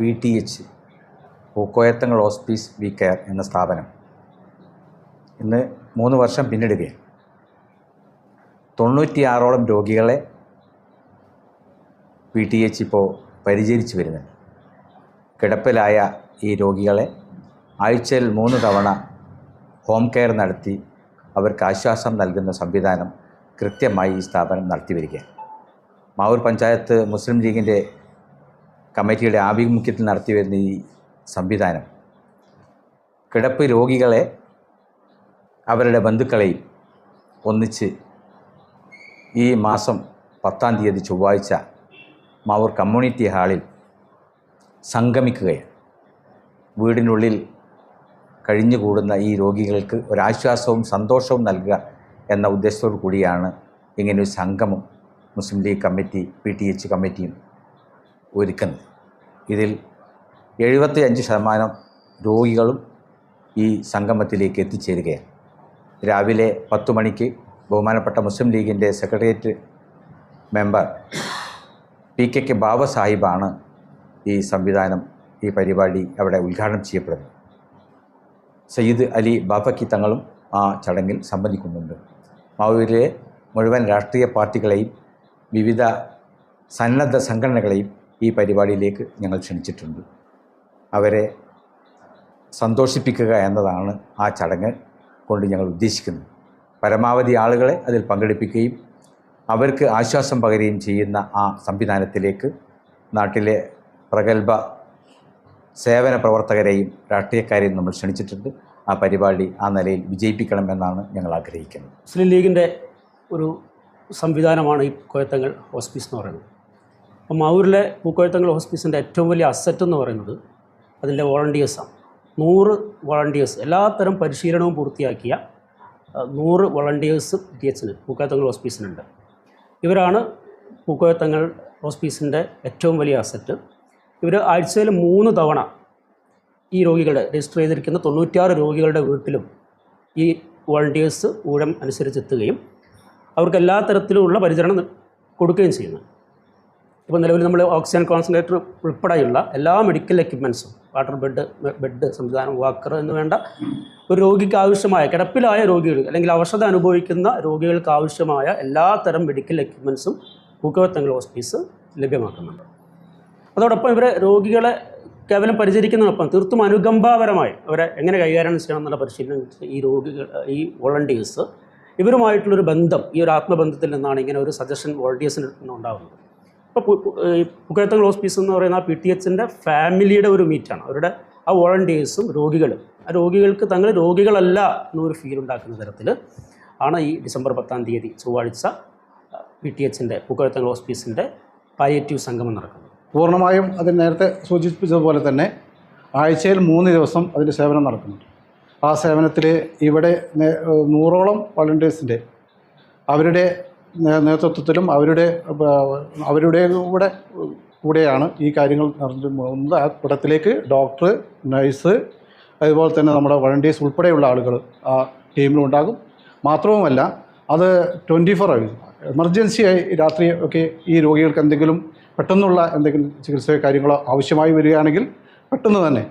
P T H Pookoyathangal hospice we care എന്ന സ്ഥാപനം. ഇന്ന് മൂന്ന് വർഷം പിന്നിടുകയാണ്. തൊണ്ണൂറ്റിയാറോളം രോഗികളെ പി ടി എച്ച് ഇപ്പോൾ പരിചരിച്ചു വരുന്നുണ്ട്. കിടപ്പിലായ ഈ രോഗികളെ ആഴ്ചയിൽ മൂന്ന് തവണ ഹോം കെയർ നടത്തി അവർക്ക് ആശ്വാസം നൽകുന്ന സംവിധാനം കൃത്യമായി ഈ സ്ഥാപനം നടത്തി വരികയാണ്. മാവൂർ പഞ്ചായത്ത് മുസ്ലിം ലീഗിന്റെ കമ്മിറ്റിയുടെ ആഭിമുഖ്യത്തിൽ നടത്തി വരുന്ന ഈ സംവിധാനം. കിടപ്പ് രോഗികളെ അവരുടെ ബന്ധുക്കളെയും ഒന്നിച്ച് ഈ മാസം പത്താം തീയതി ചൊവ്വാഴ്ച മാവൂർ കമ്മ്യൂണിറ്റി ഹാളിൽ സംഗമിക്കുകയാണ്. വീടിനുള്ളിൽ കഴിഞ്ഞുകൂടുന്ന ഈ രോഗികൾക്ക് ഒരാശ്വാസവും സന്തോഷവും നൽകുക എന്ന ഉദ്ദേശത്തോടു കൂടിയാണ് ഇങ്ങനൊരു സംഗമം Muslim League committee P T H കമ്മിറ്റിയും ഒരുക്കുന്നത് ഇതിൽ എഴുപത്തി അഞ്ച് ശതമാനം രോഗികളും ഈ സംഗമത്തിലേക്ക് എത്തിച്ചേരുകയാണ്. രാവിലെ പത്ത് മണിക്ക് ബഹുമാനപ്പെട്ട മുസ്ലിം ലീഗിന്റെ secretariat member P K K Baba സാഹിബാണ് ഈ സംവിധാനം ഈ പരിപാടി അവിടെ ഉദ്ഘാടനം ചെയ്യപ്പെടുന്നത്. സയ്യിദ് അലി ബാഫക്കി തങ്ങളും ആ ചടങ്ങിൽ സംബന്ധിക്കുന്നുണ്ട്. മാവൂരിലെ മുഴുവൻ രാഷ്ട്രീയ പാർട്ടികളെയും വിവിധ സന്നദ്ധ സംഘടനകളെയും ഈ പരിപാടിയിലേക്ക് ഞങ്ങൾ ക്ഷണിച്ചിട്ടുണ്ട്. അവരെ സന്തോഷിപ്പിക്കുക എന്നതാണ് ആ ചടങ്ങ് കൊണ്ട് ഞങ്ങൾ ഉദ്ദേശിക്കുന്നത്. പരമാവധി ആളുകളെ അതിൽ പങ്കെടുപ്പിക്കുകയും അവർക്ക് ആശ്വാസം പകരുകയും ചെയ്യുന്ന ആ സംവിധാനത്തിലേക്ക് നാട്ടിലെ പ്രഗത്ഭ സേവന പ്രവർത്തകരെയും രാഷ്ട്രീയക്കാരെയും നമ്മൾ ക്ഷണിച്ചിട്ടുണ്ട്. ആ പരിപാടി ആ നിലയിൽ വിജയിപ്പിക്കണമെന്നാണ് ഞങ്ങൾ ആഗ്രഹിക്കുന്നത്. മുസ്ലിം ലീഗിന്റെ ഒരു സംവിധാനമാണ് ഈ കോയത്തങ്ങൾ ഹോസ്പീസ് എന്ന് പറയുന്നത്. അപ്പോൾ മാവൂരിലെ പൂക്കോയത്തങ്ങൾ ഹോസ്പിസിന്റെ ഏറ്റവും വലിയ അസറ്റ് എന്ന് പറയുന്നത് അതിന്റെ വോളണ്ടിയേഴ്സാണ് നൂറ് വോളണ്ടിയേഴ്സ് എല്ലാത്തരം പരിശീലനവും പൂർത്തിയാക്കിയ നൂറ് വോളണ്ടിയേഴ്സ് ഡി എച്ചിന് പൂക്കോയത്തങ്ങൾ ഹോസ്പീസിനുണ്ട് ഇവരാണ് പൂക്കോയത്തങ്ങൾ ഹോസ്പീസിന്റെ ഏറ്റവും വലിയ അസറ്റ് ഇവർ ആഴ്ചയിൽ മൂന്ന് തവണ ഈ രോഗികളെ രജിസ്റ്റർ ചെയ്തിരിക്കുന്ന തൊണ്ണൂറ്റിയാറ് രോഗികളുടെ വീട്ടിലും ഈ വോളണ്ടിയേഴ്സ് ഊഴം അനുസരിച്ചെത്തുകയും അവർക്ക് എല്ലാ തരത്തിലുമുള്ള പരിചരണം കൊടുക്കുകയും ചെയ്യുന്നു. ഇപ്പോൾ നിലവിൽ നമ്മൾ ഓക്സിജൻ കോൺസെൻട്രേറ്റർ ഉൾപ്പെടെയുള്ള എല്ലാ മെഡിക്കൽ എക്യുപ്മെൻസും വാട്ടർ ബെഡ് ബെഡ് സംവിധാനം വാക്കർ എന്ന് വേണ്ട ഒരു രോഗിക്ക് ആവശ്യമായ കിടപ്പിലായ രോഗികൾ അല്ലെങ്കിൽ അവശത അനുഭവിക്കുന്ന രോഗികൾക്ക് ആവശ്യമായ എല്ലാ തരം മെഡിക്കൽ എക്യുപ്മെൻസും പൂക്കവത്തങ്ങൾ ഹോസ്പീസ് ലഭ്യമാക്കുന്നുണ്ട്. അതോടൊപ്പം ഇവരെ രോഗികളെ കേവലം പരിചരിക്കുന്നതിനൊപ്പം തീർത്തും അനുകമ്പാപരമായി അവരെ എങ്ങനെ കൈകാര്യം ചെയ്യണം എന്നുള്ള പരിശീലനം ഈ രോഗികൾ ഈ വോളണ്ടിയേഴ്സ് ഇവരുമായിട്ടുള്ളൊരു ബന്ധം ഈ ഒരു ആത്മബന്ധത്തിൽ നിന്നാണ് ഇങ്ങനെ ഒരു സജഷൻ വോളണ്ടിയേഴ്സിന് ഉണ്ടാകുന്നത് ഇപ്പോൾ പുക്കയത്തങ്ങൾ ഹോസ്പീസ് എന്ന് പറയുന്ന ആ പി ടി എച്ചിന്റെ ഫാമിലിയുടെ ഒരു മീറ്റാണ്. അവരുടെ ആ വോളണ്ടിയേഴ്സും രോഗികളും. ആ രോഗികൾക്ക് തങ്ങൾ രോഗികളല്ല എന്നൊരു ഫീൽ ഉണ്ടാക്കുന്ന തരത്തിൽ ആണ് ഈ ഡിസംബർ പത്താം തീയതി ചൊവ്വാഴ്ച പി ടി എച്ചിന്റെ പുക്കയത്തങ്ങൾ ഹോസ്പീസിന്റെ പാലിയേറ്റീവ് സംഗമം നടക്കുന്നത്. പൂർണമായും അത് നേരത്തെ സൂചിപ്പിച്ചതുപോലെ തന്നെ ആഴ്ചയിൽ മൂന്ന് ദിവസം അതിന്റെ സേവനം നടക്കുന്നുണ്ട്. ആ സേവനത്തിൽ ഇവിടെ നൂറോളം വളണ്ടിയേഴ്സിന്റെ അവരുടെ നേതൃത്വത്തിലും അവരുടെ അവരുടെ കൂടെ കൂടെയാണ് ഈ കാര്യങ്ങൾ നടന്നു പോകുന്നത് ആ കൂട്ടത്തിലേക്ക് ഡോക്ടർ നഴ്സ് അതുപോലെ തന്നെ നമ്മുടെ വളണ്ടിയേഴ്സ് ഉൾപ്പെടെയുള്ള ആളുകൾ ആ ടീമിലുണ്ടാകും മാത്രവുമല്ല അത് ട്വന്റി ഫോർ അവേഴ്സ് എമർജൻസിയായി രാത്രി ഒക്കെ ഈ രോഗികൾക്ക് എന്തെങ്കിലും പെട്ടെന്നുള്ള എന്തെങ്കിലും ചികിത്സയോ കാര്യങ്ങളോ ആവശ്യമായി വരികയാണെങ്കിൽ പെട്ടെന്ന് തന്നെ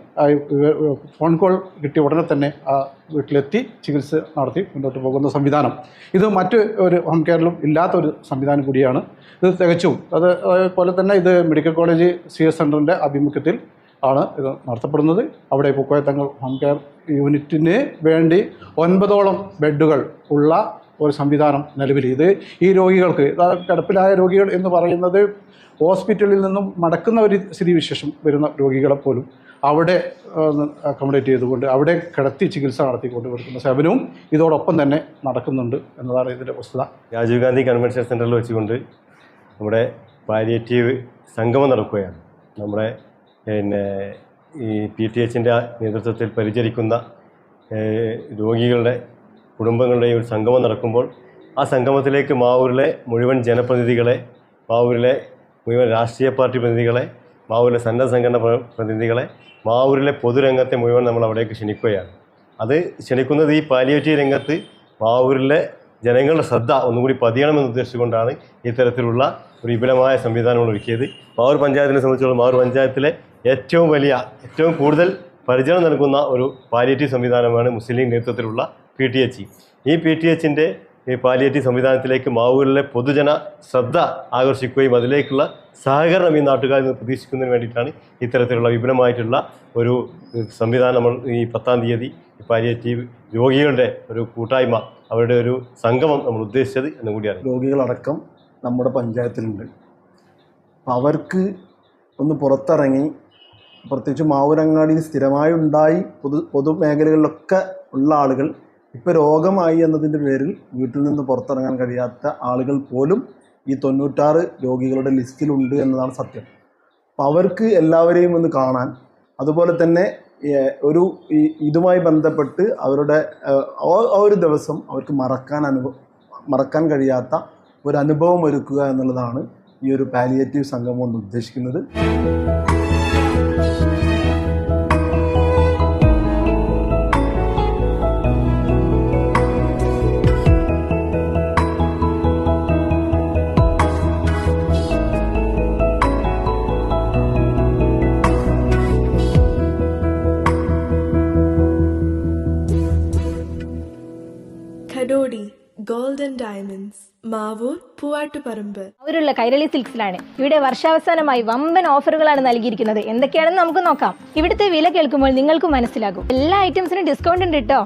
ഫോൺ കോൾ കിട്ടിയ ഉടനെ തന്നെ ആ വീട്ടിലെത്തി ചികിത്സ നടത്തി മുന്നോട്ട് പോകുന്ന സംവിധാനം. ഇത് മറ്റ് ഒരു ഹോം കെയറിലും ഇല്ലാത്ത ഒരു സംവിധാനം കൂടിയാണ്. ഇത് തികച്ചും അത് അതുപോലെ തന്നെ ഇത് മെഡിക്കൽ കോളേജ് സി എസ് സെന്ററിന്റെ ആഭിമുഖ്യത്തിൽ ആണ് ഇത് നടത്തപ്പെടുന്നത്. അവിടെ പൂക്കോയത്തങ്ങൾ ഹോം കെയർ യൂണിറ്റിന് വേണ്ടി ഒൻപതോളം ബെഡുകൾ ഉള്ള ഒരു സംവിധാനം നിലവിൽ. ഇത് ഈ രോഗികൾക്ക് കിടപ്പിലായ രോഗികൾ എന്ന് പറയുന്നത് ഹോസ്പിറ്റലിൽ നിന്നും മടക്കുന്ന ഒരു സ്ഥിതിവിശേഷം വരുന്ന രോഗികളെ പോലും അവിടെ അക്കോമഡേറ്റ് ചെയ്തുകൊണ്ട് അവിടെ കിടത്തി ചികിത്സ നടത്തിക്കൊണ്ട് കൊടുക്കുന്ന സേവനവും ഇതോടൊപ്പം തന്നെ നടക്കുന്നുണ്ട് എന്നതാണ് ഇതിന്റെ വസ്തുത. രാജീവ് ഗാന്ധി കൺവെൻഷൻ സെന്ററിൽ വെച്ചുകൊണ്ട് നമ്മുടെ പാലിയേറ്റീവ് സംഗമം നടക്കുകയാണ്. നമ്മുടെ പിന്നെ ഈ പി ടി എച്ചിന്റെ നേതൃത്വത്തിൽ പരിചരിക്കുന്ന രോഗികളുടെ കുടുംബങ്ങളുടെയും ഒരു സംഗമം നടക്കുമ്പോൾ ആ സംഗമത്തിലേക്ക് മാവൂരിലെ മുഴുവൻ ജനപ്രതിനിധികളെ മാവൂരിലെ മുഴുവൻ രാഷ്ട്രീയ പാർട്ടി പ്രതിനിധികളെ മാവൂരിലെ സന്നദ്ധ സംഘടന പ്രതിനിധികളെ മാവൂരിലെ പൊതുരംഗത്തെ മുഴുവൻ നമ്മൾ അവിടേക്ക് ക്ഷണിക്കുകയാണ്. അത് ക്ഷണിക്കുന്നത് ഈ പാലിയേറ്റീവ് രംഗത്ത് മാവൂരിലെ ജനങ്ങളുടെ ശ്രദ്ധ ഒന്നുകൂടി പതിയണമെന്ന് ഉദ്ദേശിച്ചുകൊണ്ടാണ് ഇത്തരത്തിലുള്ള ഒരു വിപുലമായ സംവിധാനങ്ങൾ ഒരുക്കിയത്. മാവൂർ പഞ്ചായത്തിനെ സംബന്ധിച്ചിടത്തോളം മാവൂർ പഞ്ചായത്തിലെ ഏറ്റവും വലിയ ഏറ്റവും കൂടുതൽ പരിചരണം നൽകുന്ന ഒരു പാലിയേറ്റീവ് സംവിധാനമാണ് മുസ്ലിം നേതൃത്വത്തിലുള്ള പി ടി എച്ച് ഈ പി ടി എച്ചിന്റെ ഈ പാലിയേറ്റീവ് സംവിധാനത്തിലേക്ക് മാവൂരിലെ പൊതുജന ശ്രദ്ധ ആകർഷിക്കുകയും അതിലേക്കുള്ള സഹകരണം ഈ നാട്ടുകാരിൽ നിന്ന് പ്രതീക്ഷിക്കുന്നതിന് വേണ്ടിയിട്ടാണ് ഇത്തരത്തിലുള്ള വിപുലമായിട്ടുള്ള ഒരു സംവിധാനം നമ്മൾ ഈ പത്താം തീയതി പാലിയേറ്റീവ് രോഗികളുടെ ഒരു കൂട്ടായ്മ അവരുടെ ഒരു സംഗമം നമ്മൾ ഉദ്ദേശിച്ചത് എന്നും കൂടിയാണ്. രോഗികളടക്കം നമ്മുടെ പഞ്ചായത്തിലുണ്ട്. അവർക്ക് ഒന്ന് പുറത്തിറങ്ങി പ്രത്യേകിച്ച് മാവൂരങ്ങാടിയിൽ സ്ഥിരമായി ഉണ്ടായി പൊതു പൊതുമേഖലകളിലൊക്കെ ഉള്ള ആളുകൾ ഇപ്പോൾ രോഗമായി എന്നതിന്റെ പേരിൽ വീട്ടിൽ നിന്ന് പുറത്തിറങ്ങാൻ കഴിയാത്ത ആളുകൾ പോലും ഈ തൊണ്ണൂറ്റാറ് രോഗികളുടെ ലിസ്റ്റിലുണ്ട് എന്നതാണ് സത്യം. അപ്പം അവർക്ക് എല്ലാവരെയും ഒന്ന് കാണാൻ അതുപോലെ തന്നെ ഒരു ഇതുമായി ബന്ധപ്പെട്ട് അവരുടെ ഒരു ദിവസം അവർക്ക് മറക്കാൻ അനുഭവം മറക്കാൻ കഴിയാത്ത ഒരു അനുഭവം ഒരുക്കുക എന്നുള്ളതാണ് ഈ ഒരു പാലിയേറ്റീവ് സംഘം കൊണ്ട് ഉദ്ദേശിക്കുന്നത്. ഡയമണ്ട്സ് മാവൂർ പൂവാട്ടുപറമ്പ്. അവരുള്ള കൈരളി സിൽക്സിലാണ്. ഇവിടെ വർഷാവസാനമായി വമ്പൻ ഓഫറുകളാണ് നൽകിയിരിക്കുന്നത്. എന്തൊക്കെയാണെന്ന് നമുക്ക് നോക്കാം. ഇവിടുത്തെ വില കേൾക്കുമ്പോൾ നിങ്ങൾക്ക് മനസ്സിലാകും. എല്ലാ ഐറ്റംസിനും ഡിസ്കൗണ്ട് ഉണ്ട് കേട്ടോ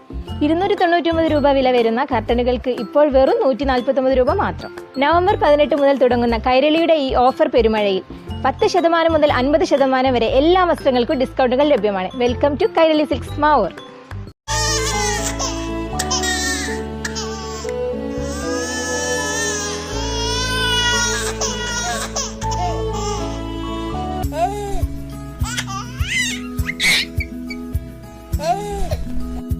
ഇരുന്നൂറ്റി തൊണ്ണൂറ്റി ഒമ്പത് രൂപ വില വരുന്ന കർട്ടനുകൾക്ക് ഇപ്പോൾ വെറും നൂറ്റി നാൽപ്പത്തി ഒമ്പത് രൂപ മാത്രം. നവംബർ പതിനെട്ട് മുതൽ തുടങ്ങുന്ന കൈരളിയുടെ ഈ ഓഫർ പെരുമഴയിൽ പത്ത് ശതമാനം മുതൽ അൻപത് ശതമാനം വരെ എല്ലാ വസ്ത്രങ്ങൾക്കും ഡിസ്കൗണ്ടുകൾ ലഭ്യമാണ്. Welcome to Kairali silks Mavoor.